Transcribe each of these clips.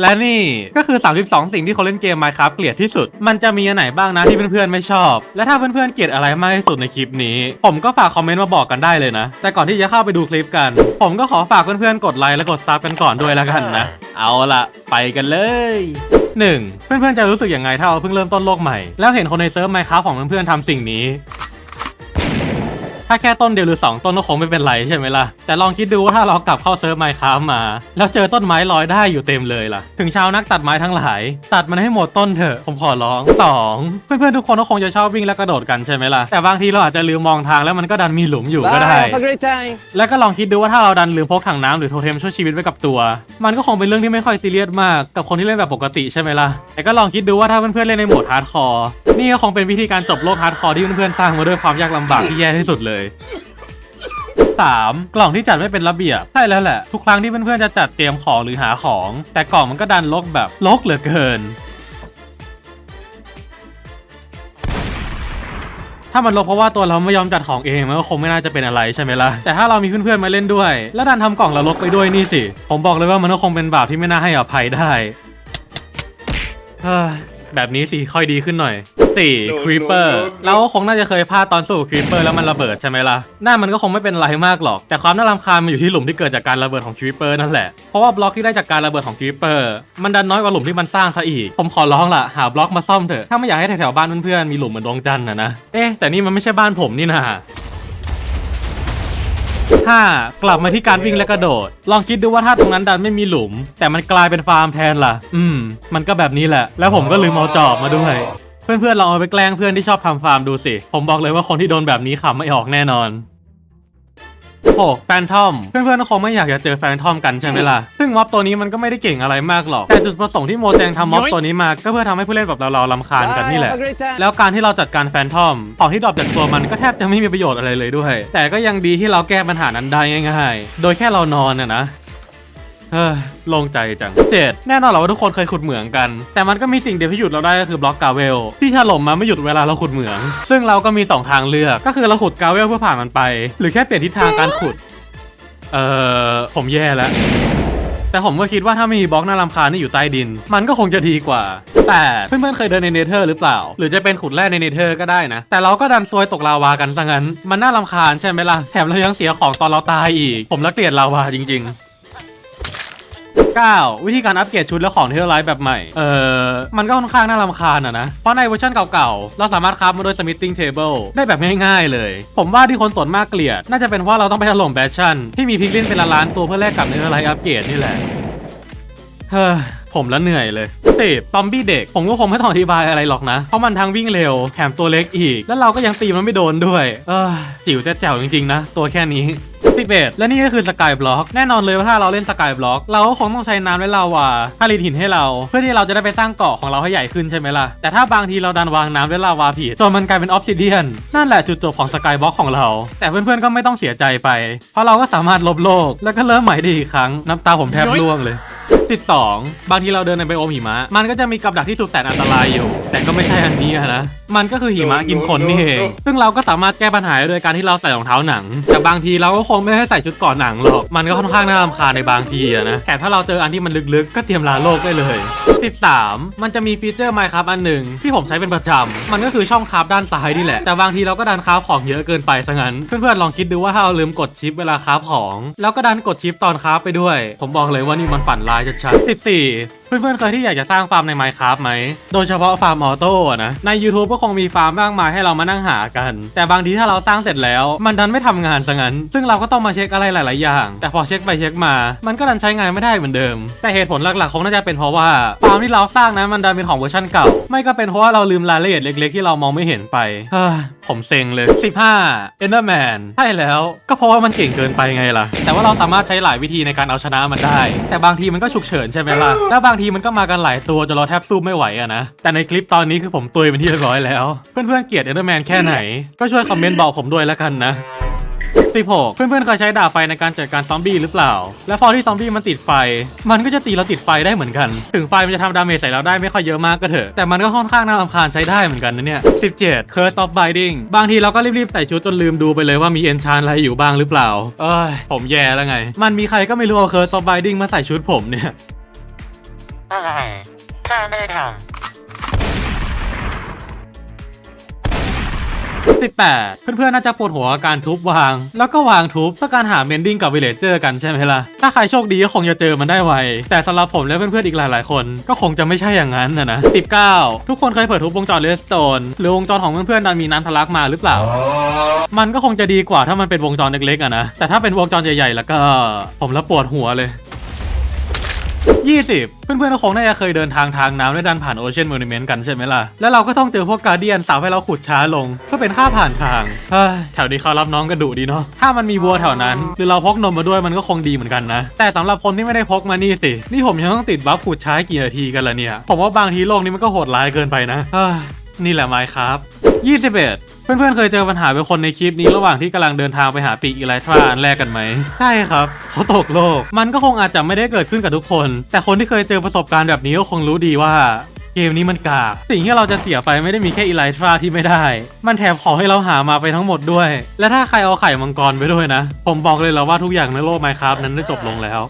และนี่ก็คือ 32 สิ่งที่คนเล่นเกม Minecraft เกลียดที่สุด มันจะมีอันไหนบ้างนะที่เพื่อนๆไม่ชอบ และถ้าเพื่อนๆเกลียดอะไรมากที่สุดในคลิปนี้ ผมก็ฝากคอมเมนต์มาบอกกันได้เลยนะ แต่ก่อนที่จะเข้าไปดูคลิปกัน ผมก็ขอฝากเพื่อนๆกดไลค์และกดซับกันก่อนด้วยแล้วกันนะ เอาละไปกันเลย 1. เพื่อนๆจะรู้สึกยังไงถ้าเราเพิ่งเริ่มต้นโลกใหม่ แล้วเห็นคนในเซิร์ฟ Minecraft ของเพื่อนๆทำสิ่งนี้ ถ้าแค่ต้นเดียวหรือ 2 ต้นก็คงไม่เป็นไรใช่ไหมล่ะ แต่ลองคิดดูว่าถ้าเรากลับเข้าเซิร์ฟไมค์คราฟมา แล้วเจอต้นไม้ลอยได้อยู่เต็มเลยล่ะ ถึงชาวนักตัดไม้ทั้งหลาย ตัดมันให้หมดต้นเถอะ ผมขอร้อง 2. เพื่อนๆทุกคนก็คงจะชอบวิ่งและกระโดดกันใช่ไหมล่ะ แต่บางทีเราอาจจะลืมมองทางแล้วมันก็ดันมีหลุมอยู่ก็ Bye, ได้ have a great time. แล้วก็ลองคิดดูว่าถ้าเราดันลืมพกถังน้ำหรือโทเทมช่วยชีวิตไว้กับตัว มันก็คงเป็นเรื่องที่ไม่ค่อยซีเรียสมากกับคนที่เล่นแบบปกติใช่ไหมล่ะ แต่ก็ลองคิดดูว่าถ้าเพื่อนๆเล่นในโหมดฮาร์ดคอร์นี่ก็คงเป็นวิธีการจบโลกฮาร์ดคอร์ที่เพื่อนๆสร้างมาด้วยความยากลำบากที่แย่ที่สุดเลย 3. กล่องที่จัดไม่เป็นระเบียบ ใช่แล้วแหละ ทุกครั้งที่เพื่อนๆจะจัดเตรียมของหรือหาของ แต่กล่องมันก็ดันรกแบบรกเหลือเกิน ถ้ามันลบเพราะว่าตัวเราไม่ยอมจัดของเองมันก็คงไม่น่าจะเป็นอะไรใช่ไหมล่ะ แต่ถ้าเรามีเพื่อนๆมาเล่นด้วย แล้วดันทำกล่องเราลกไปด้วยนี่สิ ผมบอกเลยว่ามันก็คงเป็นบาปที่ไม่น่าให้อภัยได้เฮ้ยแบบนี้สิค่อยดีขึ้นหน่อย 4. ครีเปอร์เราก็คงน่าจะเคยพลาดตอนสู้ครีเปอร์แล้วมันระเบิดใช่ไหมล่ะ หน้ามันก็คงไม่เป็นไรมากหรอก แต่ความน่ารำคาญมันอยู่ที่หลุมที่เกิดจากการระเบิดของครีเปอร์นั่นแหละ เพราะว่าบล็อกที่ได้จากการระเบิดของครีเปอร์มันดันน้อยกว่าหลุมที่มันสร้างซะอีก ผมขอร้องล่ะหาบล็อกมาซ่อมเถอะ ถ้าไม่อยากให้แถวๆบ้านเพื่อนๆมีหลุมเหมือนดวงจันทร์นะนะ เอ๊ะแต่นี่มันไม่ใช่บ้านผมนี่นะ 5. กลับมาที่การวิ่งและกระโดด ลองคิดดูว่าถ้าตรงนั้นดันไม่มีหลุม แต่มันกลายเป็นฟาร์มแทนล่ะ อืม มันก็แบบนี้แหละ แล้วผมก็ลืมเอาจอบมาด้วย เพื่อนๆลองเอาไปแกล้งเพื่อนที่ชอบทำฟาร์มดูสิ ผมบอกเลยว่าคนที่โดนแบบนี้ขำไม่ออกแน่นอน 6. แฟนทอม เพื่อนๆก็คงไม่อยากจะเจอแฟนทอมกันใช่ไหมล่ะ ซึ่งม็อบตัวนี้มันก็ไม่ได้เก่งอะไรมากหรอก แต่จุดประสงค์ที่โมแจงทำม็อบตัวนี้มา ก็เพื่อทำให้ผู้เล่นแบบเราๆลำคาญ Bye, กันนี่แหละ have a great time. แล้วการที่เราจัดการแฟนทอม ของที่ดรอปจากตัวมันก็แทบจะไม่มีประโยชน์อะไรเลยด้วย แต่ก็ยังดีที่เราแก้ปัญหานั้นได้ง่ายๆ โดยแค่เรานอนน่ะนะ เฮ้ยโล่งใจจังเจ็ดแน่นอนแหละว่าทุกคนเคยขุดเหมืองกัน แต่มันก็มีสิ่งเดียวที่หยุดเราได้ก็คือบล็อกกาเวล ที่ถล่มมาไม่หยุดเวลาเราขุดเหมือง ซึ่งเราก็มีสองทางเลือก ก็คือเราขุดกาเวลเพื่อผ่านมันไป หรือแค่เปลี่ยนทิศทางการขุด เอ่อผมแย่แล้วแต่ผมก็คิดว่าถ้ามีบล็อกน่ารำคาญที่อยู่ใต้ดิน มันก็คงจะดีกว่า แต่เพื่อนๆเคยเดินในเนเธอร์หรือเปล่า หรือจะเป็นขุดแร่ในเนเธอร์ก็ได้นะ แต่เราก็ดันซวยตกลาวากันซะงั้น มันน่ารำคาญใช่ไหมล่ะแถมเรายังเสียของตอนเราตายอีก ผมละเกลียดลาวาจริงๆ 9. วิธีการอัปเกรดชุดและของที่เราไลฟ์แบบใหม่ เออมันก็ค่อนข้างน่ารำคาญอะนะ เพราะในเวอร์ชันเก่าๆ เราสามารถคราฟมาโดยสมิธติ้งเทเบิลได้แบบง่ายๆเลย ผมว่าที่คนส่วนมากเกลียด น่าจะเป็นเพราะเราต้องไปถล่มแบชชั่นที่มีพิกลินเป็นล้านๆตัวเพื่อแลกกับเนื้อไลฟ์อัปเกรดนี่แหละเฮ้อ ผมละเหนื่อยเลยสิบซอมบี้เด็ก ผมก็คงไม่ต้องอธิบายอะไรหรอกนะ เพราะมันทั้งวิ่งเร็ว แถมตัวเล็กอีก แล้วเราก็ยังตีมันไม่โดนด้วย เออจิ๋วจะแจ๋วจริงๆนะ ตัวแค่นี้สิบเอ็ดและนี่ก็คือสกายบล็อกแน่นอนเลยว่าถ้าเราเล่นสกายบล็อกเราก็คงต้องใช้น้ำและลาวาผลิตหินให้เรา เพื่อที่เราจะได้ไปสร้างเกาะของเราให้ใหญ่ขึ้นใช่ไหมล่ะ แต่ถ้าบางทีเราดันวางน้ำและลาวาผิดจนมันกลายเป็นออฟซิเดียนนั่นแหละจุดจบของสกายบล็อกของเรา แต่เพื่อนๆก็ไม่ต้องเสียใจไป เพราะเราก็สามารถลบโลก แล้วก็เริ่มใหม่ได้อีกครั้งน้ำตาผมแทบร่วงเลย 12บางทีเราเดินในไบโอมหิมะ มันก็จะมีกับดักที่สุดแสนอันตรายอยู่ แต่ก็ไม่ใช่อันนี้อะนะ มันก็คือหิมะกินคนนี่เอง ซึ่งเราก็สามารถแก้ปัญหาได้โดยการที่เราใส่รองเท้าหนัง แต่บางทีเราก็คงไม่ให้ใส่ชุดเก่อนหนังหรอก มันก็ค่อนข้างน่ารำคาญในบางทีอะนะ แต่ถ้าเราเจออันที่มันลึกๆ ก็เตรียมลาโลกได้เลย 13 มันจะมีฟีเจอร์ Minecraft อันหนึ่งที่ผมใช้เป็นประจำ มันก็คือช่องคราฟด้านซ้ายนี่แหละ แต่บางทีเราก็ดันคราฟของเยอะเกินไปซะงั้น เพื่อนๆลองคิดดูว่าถ้าเราลืมกดชิปเวลาคราฟของ แล้วก็ดันกดชิปตอนคราฟไปด้วย ผมบอกเลยว่านี่มันฝันร้ายชัดๆ14 เพื่อนๆเคยที่อยากจะสร้างฟาร์มใน Minecraft ไหม โดยเฉพาะฟาร์มออโต้อะนะ ใน YouTube ก็คงมีฟาร์มมากมายให้เรามานั่งหากัน แต่บางทีถ้าเราสร้างเสร็จแล้ว มันดันไม่ทำงานซะงั้น ซึ่งเราก็ต้องมาเช็คอะไรหลาย ๆ อย่าง แต่พอเช็คไปเช็คมา มันก็ดันใช้งานไม่ได้เหมือนเดิม แต่เหตุผลหลักๆคงน่าจะเป็นเพราะว่าฟาร์มที่เราสร้างนั้นมันดันเป็นของเวอร์ชันเก่า ไม่ก็เป็นเพราะว่าเราลืมรายละเอียดเล็ก ๆ ที่เรามองไม่เห็นไปผมเซ็งเลย 15 Enderman ใช่แล้ว ก็เพราะว่ามันเก่งเกินไปไงล่ะ แต่ว่าเราสามารถใช้หลายวิธีในการเอาชนะมันได้ แต่บางทีมันก็ฉุกเฉินใช่ไหมล่ะ แล้วบางทีมันก็มากันหลายตัวจนเราแทบสู้ไม่ไหวอะนะ แต่ในคลิปตอนนี้คือผมตุยเป็นที่เรียบร้อยแล้ว เพื่อนๆเกลียด Enderman แค่ไหน ก็ช่วยคอมเมนต์บอกผมด้วยแล้วกันนะ16เพื่อนๆเคยใช้ดาบไฟในการจัดการซอมบี้หรือเปล่า แล้วพอที่ซอมบี้มันติดไฟ มันก็จะตีเราติดไฟได้เหมือนกัน ถึงไฟมันจะทำดาเมจใส่เราได้ไม่ค่อยเยอะมากก็เถอะ แต่มันก็ค่อนข้างน่ารำคาญใช้ได้เหมือนกันนะเนี่ย17 Curse of Binding บางทีเราก็รีบๆใส่ชุดจนลืมดูไปเลยว่ามีเอนชานอะไรอยู่บ้างหรือเปล่า เอ้ย ผมแย่แล้วไง มันมีใครก็ไม่รู้เอา Curse of Binding มาใส่ชุดผมเนี่ย อะไรข้าไม่ได้ท18เพื่อนๆน่าจะปวดหัวการทุบวาง แล้วก็วางทุบเพื่อการหาเมนดิ้งกับวิลเลจเจอร์กันใช่ไหมล่ะ ถ้าใครโชคดีก็คงจะเจอมันได้ไว แต่สำหรับผมและเพื่อนๆอีกหลายๆ คนก็คงจะไม่ใช่อย่างนั้นนะนะ19ทุกคนเคยเปิดทุบวงจรเลสโตนหรือวงจรของเพื่อนๆดันมีน้ำทะลักมาหรือเปล่ามันก็คงจะดีกว่าถ้ามันเป็นวงจรเล็กๆอะนะ แต่ถ้าเป็นวงจรใหญ่ๆ แล้วก็ ผมละปวดหัวเลย 20 เพื่อนๆก็คงน่าจะเคยเดินทางทางน้ำและดันผ่านโอเชียนมอนิเมนต์กันใช่ไหมล่ะ แล้วเราก็ต้องเจอพวกการเดียนสาวให้เราขุดช้าลงเพื่อเป็นค่าผ่านทางเฮ้ยแถวนี้เขารับน้องกระดุดีเนาะถ้ามันมีวัวแถวนั้น หรือเราพกนมมาด้วยมันก็คงดีเหมือนกันนะ แต่สำหรับคนที่ไม่ได้พกมานี่สินี่ผมยังต้องติดบัฟขุดช้ากี่นาทีกันละเนี่ย ผมว่าบางทีโลกนี้มันก็โหดร้ายเกินไปนะเฮ้ย นี่แหละไมค์ครับ21 เพื่อนๆ เคยเจอปัญหาเป็นคนในคลิปนี้ระหว่างที่กำลังเดินทางไปหาปีกอีไลทราอันแรกกันไหม ใช่ครับ เขาตกโลก มันก็คงอาจจะไม่ได้เกิดขึ้นกับทุกคน แต่คนที่เคยเจอประสบการณ์แบบนี้ก็คงรู้ดีว่า เกมนี้มันกาก สิ่งที่เราจะเสียไปไม่ได้มีแค่อีไลทราที่ไม่ได้ มันแถมขอให้เราหามาไปทั้งหมดด้วย และถ้าใครเอาไข่มังกรไปด้วยนะ ผมบอกเลยแล้วว่าทุกอย่างในโลกไมครับนั้นได้จบลงแล้ว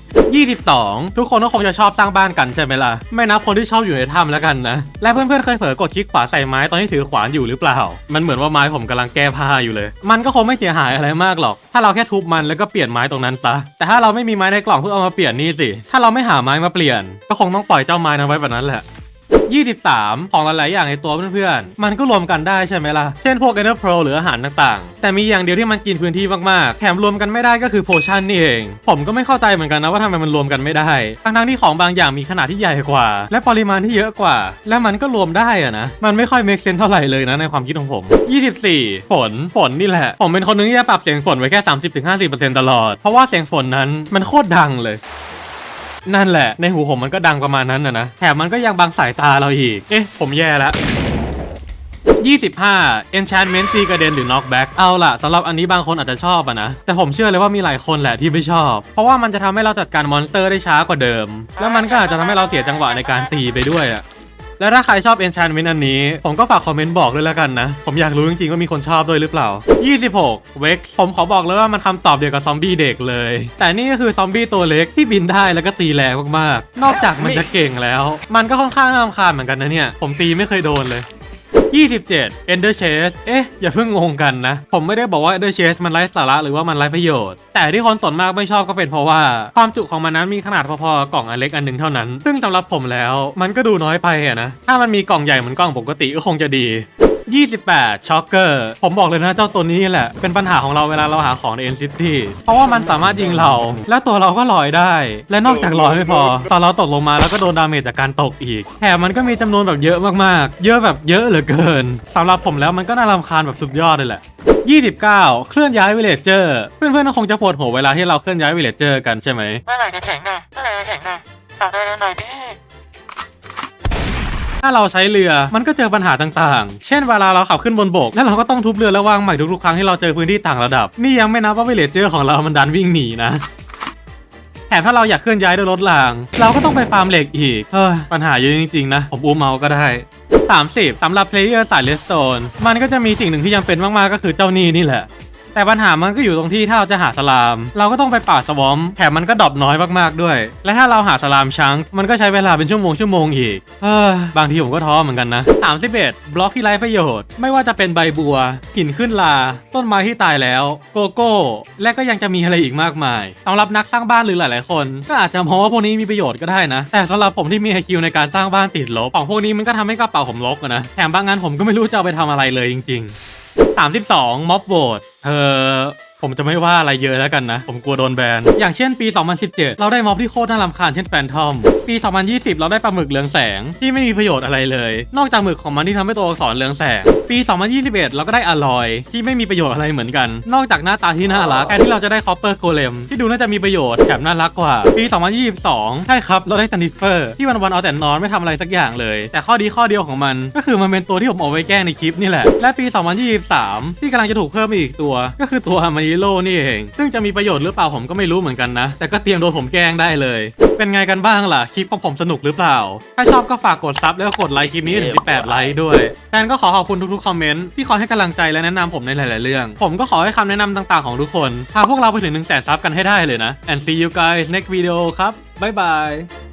22 ทุกคนก็คงจะชอบสร้างบ้านกันใช่ไหมล่ะ ไม่นับคนที่ชอบอยู่ในถ้ำแล้วกันนะ และเพื่อนๆเคยเผลอกดคลิกขวาใส่ไม้ตอนที่ถือขวานอยู่หรือเปล่า มันเหมือนว่าไม้ผมกำลังแก้ผ้าอยู่เลย มันก็คงไม่เสียหายอะไรมากหรอก ถ้าเราแค่ทุบมันแล้วก็เปลี่ยนไม้ตรงนั้นซะ แต่ถ้าเราไม่มีไม้ในกล่องเพื่อเอามาเปลี่ยนนี่สิ ถ้าเราไม่หาไม้มาเปลี่ยน ก็คงต้องปล่อยเจ้าไม้นั้นไว้แบบนั้นแหละ 23 ของหลาย ๆ อย่างในตัวเพื่อนๆ มันก็รวมกันได้ใช่ไหมล่ะ เช่นพวก Ender Pro หรืออาหารต่าง ๆ แต่มีอย่างเดียวที่มันกินพื้นที่มาก ๆ แถมรวมกันไม่ได้ก็คือโพชั่นนี่เอง ผมก็ไม่เข้าใจเหมือนกันนะว่าทำไมมันรวมกันไม่ได้ ทั้ง ๆ ที่ของบางอย่างมีขนาดที่ใหญ่กว่า และปริมาณที่เยอะกว่า และมันก็รวมได้อะนะ มันไม่ค่อย make sense เท่าไหร่เลยนะในความคิดของผม 24 ฝน ฝนนี่แหละ ผมเป็นคนนึงที่จะปรับเสียงฝนไว้แค่ 30-50%ตลอด เพราะว่าเสียงฝนนั้นมันโคตรดังเลย นั่นแหละ ในหูผมมันก็ดังประมาณนั้นนะนะแถมมันก็ยังบังสายตาเราอีก เอ๊ะ ผมแย่แล้ว25 enchantment ตีกระเด็นหรือ knockback เอาล่ะสำหรับอันนี้บางคนอาจจะชอบอะนะ แต่ผมเชื่อเลยว่ามีหลายคนแหละที่ไม่ชอบ เพราะว่ามันจะทำให้เราจัดการมอนสเตอร์ได้ช้ากว่าเดิม แล้วมันก็อาจจะทำให้เราเสียจังหวะในการตีไปด้วยอะ และถ้าใครชอบ enchantment อันนี้ ผมก็ฝากคอมเมนต์บอกด้วยแล้วกันนะ ผมอยากรู้จริงๆว่ามีคนชอบด้วยหรือเปล่า 26 Vex ผมขอบอกเลยว่ามันคำตอบเดียวกับซอมบี้เด็กเลย แต่นี่ก็คือซอมบี้ตัวเล็กที่บินได้แล้วก็ตีแรงมากๆ นอกจากมันจะเก่งแล้ว มันก็ค่อนข้างน่ารำคาญเหมือนกันนะเนี่ย ผมตีไม่เคยโดนเลย 27 Ender Chase เอ๊ะ อย่าเพิ่งงงกันนะ ผมไม่ได้บอกว่า Ender Chase มันไร้สาระหรือว่ามันไร้ประโยชน์ แต่ที่คนส่วนมากไม่ชอบก็เป็นเพราะว่า ความจุของมันนั้นมีขนาดพอๆกล่องอันเล็กอันหนึ่งเท่านั้น ซึ่งสำหรับผมแล้ว มันก็ดูน้อยไปอะนะ ถ้ามันมีกล่องใหญ่เหมือนกล่องปกติก็คงจะดี 28ช็อกเกอร์ ผมบอกเลยนะเจ้าตัวนี้แหละ เป็นปัญหาของเราเวลาเราหาของใน End City เพราะว่ามันสามารถยิงเรา และตัวเราก็ลอยได้ และนอกจากลอยไม่พอ ตอนเราตกลงมาแล้วก็โดนดาเมจจากการตกอีกแถมมันก็มีจำนวนแบบเยอะมากๆ เยอะแบบเยอะเหลือเกินสำหรับผมแล้วมันก็น่ารำคาญแบบสุดยอดเลยแหละ29 เคลื่อนย้ายวิลเลจเจอร์เพื่อนๆก็คงจะปวดหัวเวลาที่เราเคลื่อนย้ายวิลเลจเจอร์กันใช่ไหมเมื่อไหร่จะแข็งนะเมื่อไหร่จะแข็งนะฝากด้วยหน่อยดิ ถ้าเราใช้เรือมันก็เจอปัญหาต่างๆ เช่นเวลาเราขับขึ้นบนบก แล้วเราก็ต้องทุบเรือแล้ววางใหม่ทุกๆครั้งที่เราเจอพื้นที่ต่างระดับ นี่ยังไม่นับว่าวิลเลจเจอร์ของเรามันดันวิ่งหนีนะแถมถ้าเราอยากเคลื่อนย้ายด้วยรถราง เราก็ต้องไปฟาร์มเหล็กอีก เฮ้ย ปัญหาเยอะจริง ๆ นะ ผมอูมเมาก็ได้ 30สำหรับเพลเยอร์สายเลสโตนมันก็จะมีสิ่งหนึ่งที่ยังเป็นมาก ๆ ก็คือเจ้านี้นี่แหละ แต่ปัญหามันก็อยู่ตรงที่ถ้าเราจะหาสลาม เราก็ต้องไปป่าสวอมแถมมันก็ดรอปน้อยมากๆด้วย และถ้าเราหาสลามชังมันก็ใช้เวลาเป็นชั่วโมงชั่วโมงอีกเฮ้ยบางทีผมก็ท้อเหมือนกันนะ31บล็อกที่ไร้ประโยชน์ ไม่ว่าจะเป็นใบบัวหินขึ้นลา ต้นไม้ที่ตายแล้ว โกโก้ และก็ยังจะมีอะไรอีกมากมายสำหรับนักสร้างบ้านหรือหลาย ๆ คน ก็อาจจะมองว่าพวกนี้มีประโยชน์ก็ได้นะ แต่สำหรับผมที่มีไอคิวในการสร้างบ้านติดลบของพวกนี้มันก็ทำให้กระเป๋าผมรกอะนะแถมบางงานผมก็ไม่รู้จะเอาไปทำอะไรเลยจริง ๆ 32ม็อบโหวตเธอ ผมจะไม่ว่าอะไรเยอะแล้วกันนะ ผมกลัวโดนแบน อย่างเช่นปี 2017 เราได้ม็อบที่โคตรน่ารำคาญเช่นแฟนทอม ปี 2020 เราได้ปลาหมึกเรืองแสงที่ไม่มีประโยชน์อะไรเลย นอกจากหมึกของมันที่ทำให้ตัวอักษรเรืองแสง ปี 2021 เราก็ได้อลอยที่ไม่มีประโยชน์อะไรเหมือนกัน นอกจากหน้าตาที่น่ารักแทนที่เราจะได้คอปเปอร์โกเลมที่ดูน่าจะมีประโยชน์แถมน่ารักกว่า ปี 2022 ใช่ครับ เราได้สนิฟเฟอร์ที่วันวันเอาแต่นอนไม่ทำอะไรสักอย่างเลย แต่ข้อดีข้อเดียวของมันก็คือมันเป็นตัวที่ผมเอาไว้แกล้งในคลิปนี่แหละ และปี 2023 ที่กำลังจะถูกเพิ่มอีกตัว ก็คือตัวอามาริโลนี่เอง ซึ่งจะมีประโยชน์หรือเปล่าผมก็ไม่รู้เหมือนกันนะ แต่ก็เตรียมโดนผมแกล้งได้เลย เป็นไงกันบ้างล่ะ คลิปของผมสนุกหรือเปล่า ถ้าชอบก็ฝากกดซับแล้วก็กดไลค์คลิปนี้ถึง 18 ไลค์ด้วยแทนก็ขอขอบคุณทุกๆ คอมเมนต์ที่คอยให้กำลังใจและแนะนำผมในหลาย ๆ เรื่อง ผมก็ขอให้คำแนะนำต่างๆของทุกคนพาพวกเราไปถึง1 0 0 0 0แสนซับกันให้ได้เลยนะ and see you guys next video ครับบ๊ายบาย